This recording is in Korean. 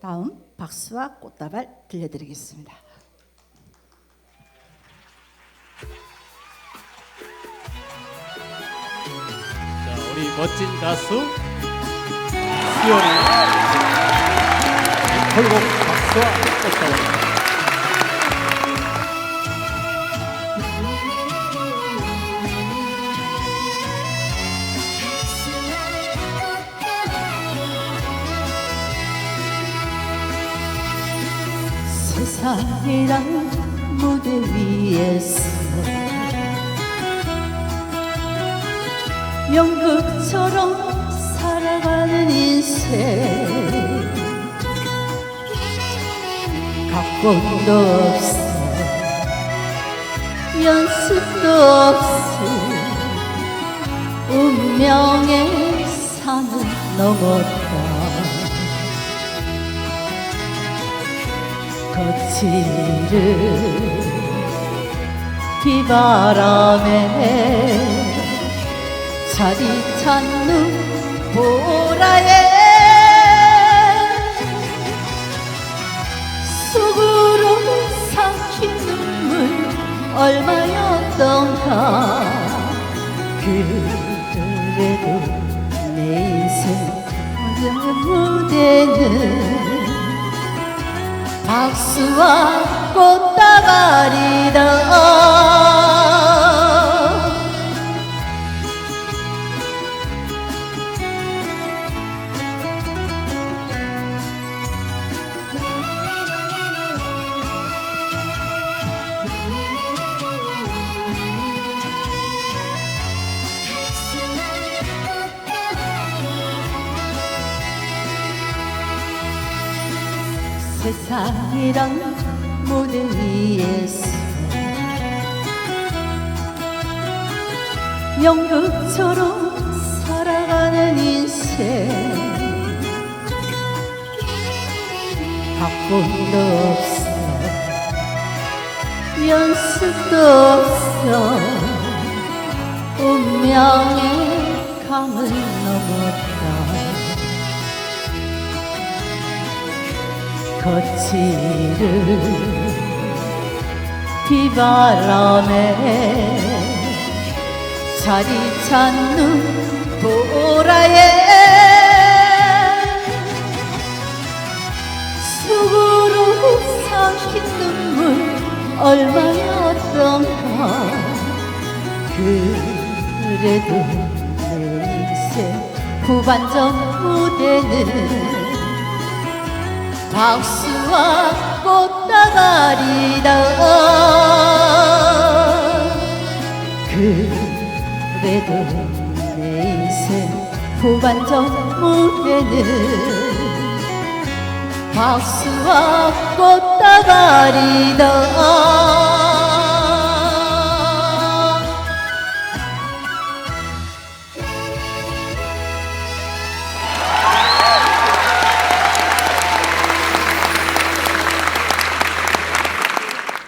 다음 박수와 꽃다발 들려드리겠습니다. 자, 우리 멋진 가수 수연이 앵콜곡 박수와 꽃다발 세상이란 무대 위에서. 연극처럼 살아가는 인생. 각본도 없어. 연습도 없어. 운명의 산을 넘었다 거칠은 비바람에 자리 찾는 보라에 속으로 삭힌 눈물 얼마였던가 그래도 내 인생 무대는 박수와 꽃다발이다 세상이란 무대 위에서 연극처럼 살아가는 인생. 각본도 없어. 연습도 없어. 운명의 강을 넘었 거칠은 비바람에 자리 찾는 보라에 속으로 삭힌 눈물 얼마였던가. 그래도 내 인생 후반전 무대는 박수와 꽃다발이다. 그래도 내 인생 후반전 무대는 박수와 꽃다발이다